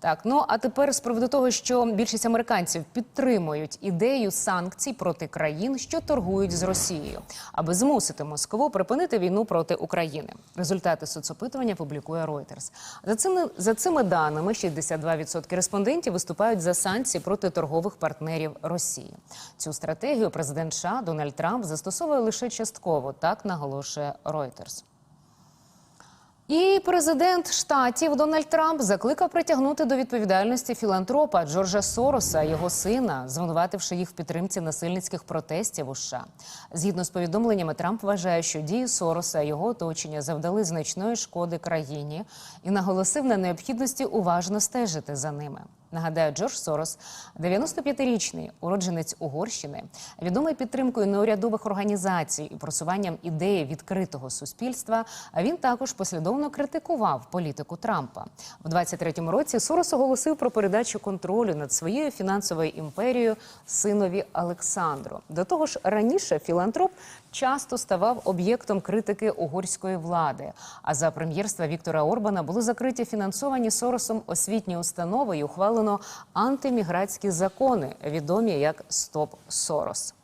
Так, ну а тепер з приводу того, що більшість американців підтримують ідею санкцій проти країн, що торгують з Росією, аби змусити Москву припинити війну проти України. Результати соцопитування публікує Reuters. За цими за цими даними, 62% респондентів виступають за санкції проти торгових партнерів Росії. Цю стратегію президент США Дональд Трамп застосовує лише частково, так наголошує Reuters. І президент штатів Дональд Трамп закликав притягнути до відповідальності філантропа Джорджа Сороса, його сина, звинувативши їх в підтримці насильницьких протестів у США. Згідно з повідомленнями, Трамп вважає, що дії Сороса і його оточення завдали значної шкоди країні і наголосив на необхідності уважно стежити за ними. Нагадаю, Джордж Сорос, 95-річний уродженець Угорщини, відомий підтримкою неурядових організацій і просуванням ідеї відкритого суспільства. Він також послідовно критикував політику Трампа. В 23-му році Сорос оголосив про передачу контролю над своєю фінансовою імперією синові Олександру. До того ж, раніше філантроп часто ставав об'єктом критики угорської влади. А за прем'єрства Віктора Орбана були закриті фінансовані Соросом освітні установи і ухвалено антиміграцькі закони, відомі як Стоп Сорос.